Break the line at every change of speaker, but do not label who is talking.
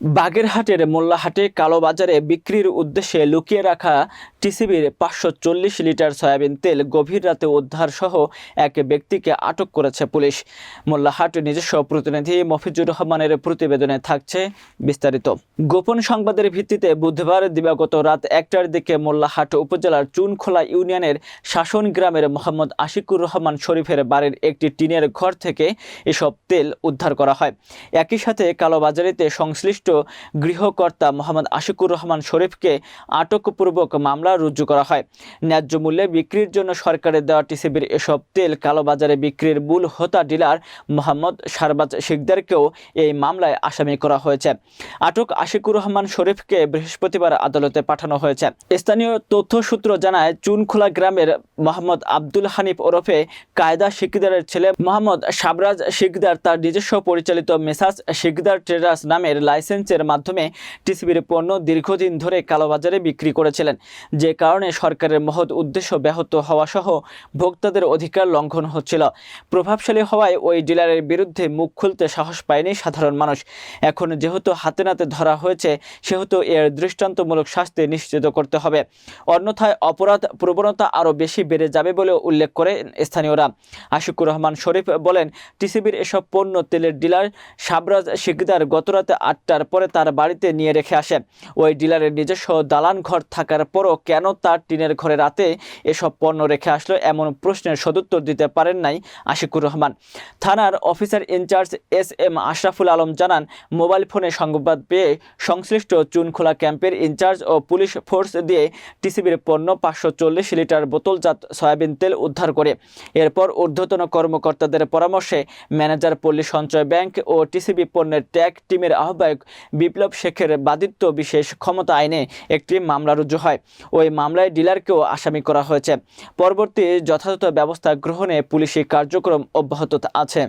বাগেরহাটের মোল্লাহাটে কালোবাজারে বিক্রির উদ্দেশ্যে লুকিয়ে রাখা টিসিবির পাঁচশো চল্লিশ লিটার সয়াবিন তেল গভীর রাতে উদ্ধার সহ এক ব্যক্তিকে আটক করেছে পুলিশ। মোল্লাহাট নিজস্ব প্রতিনিধি মফিজুর রহমানের প্রতিবেদনে থাকছে বিস্তারিত। গোপন সংবাদের ভিত্তিতে বুধবার দিবাগত রাত একটার দিকে মোল্লাহাট উপজেলার চুনখোলা ইউনিয়নের শাসন গ্রামের মোহাম্মদ আশিকুর রহমান শরীফের বাড়ির একটি টিনের ঘর থেকে এসব তেল উদ্ধার করা হয়। একই সাথে কালোবাজারিতে সংশ্লিষ্ট গৃহকর্তা মোহাম্মদ আশিকুর রহমান শরীফকে আটকপূর্বক মামলা রুজু করা হয়। ন্যায্য মূল্যে বিক্রির জন্য সরকারের দেওয়া টিসিবির এসব তেল কালোবাজারে বিক্রির মূল হোতা ডিলার মোহাম্মদ শারবাজ শিকদারকেও এই মামলায় আসামি করা হয়েছে। আটক আশিকুর রহমান শরীফকে বৃহস্পতিবার আদালতে পাঠানো হয়েছে। স্থানীয় তথ্য সূত্র জানায়, চুনখোলা গ্রামের মোহাম্মদ আব্দুল হানিফ ওরফে কায়দা শিকদারের ছেলে মোহাম্মদ সাবরাজ শিকদার তার নিজস্ব পরিচালিত মেসাজ শিকদার ট্রেডার্স নামের লাইসেন্সের মাধ্যমে টিসিবির পণ্য দীর্ঘদিন ধরে কালোবাজারে বিক্রি করেছিলেন। যে কারণে সরকারের মহৎ উদ্দেশ্য ব্যাহত হওয়া সহ ভোক্তাদের অধিকার লঙ্ঘন হচ্ছিল। প্রভাবশালী হওয়ায় ওই ডিলারের বিরুদ্ধে মুখ খুলতে সাহস পায়নি সাধারণ মানুষ। এখন যেহেতু হাতে নাতে ধরা হয়েছে, সেহেতু এর দৃষ্টান্তমূলক শাস্তি নিশ্চিত করতে হবে। অন্যথায় অপরাধ প্রবণতা আরও বেশি বেড়ে যাবে বলে উল্লেখ করে স্থানীয়রা। আশিকুর রহমান শরীফ বলেন, টিসিবির এসব পণ্য তেলের ডিলার সাবরাজ শিকদার গতরাতে আটটার পরে তার বাড়িতে নিয়ে রেখে আসেন। ওই ডিলারের নিজস্ব দালান ঘর থাকার পরও কেন তার টিনের ঘরে রাতে এসব পণ্য রেখে আসলো এমন প্রশ্নের সদুত্তর দিতে পারেন নাই আশিকুর রহমান। থানার officer in charge S M Ashraful Alam জানান, মোবাইল ফোনে সংবাদ পেয়ে সংশ্লিষ্ট চুনখোলা ক্যাম্পের ইনচার্জ ও পুলিশ ফোর্স দিয়ে টিসিবির পণ্য পাঁচশো চল্লিশ লিটার বোতলজাত সয়াবিন তেল উদ্ধার করে। এরপর ঊর্ধ্বতন কর্মকর্তাদের পরামর্শে ম্যানেজার পল্লী সঞ্চয় ব্যাংক ও টিসিবি পণ্যের ট্যাগ টিমের আহ্বায়ক বিপ্লব শেখের বাদিত্ব বিশেষ ক্ষমতা আইনে একটি মামলা রুজু হয়। ওই মামলায় ডিলারকেও আসামি করা হয়েছে। পরবর্তী যথাযথ ব্যবস্থা গ্রহণে পুলিশি কার্যক্রম অব্যাহত আছে।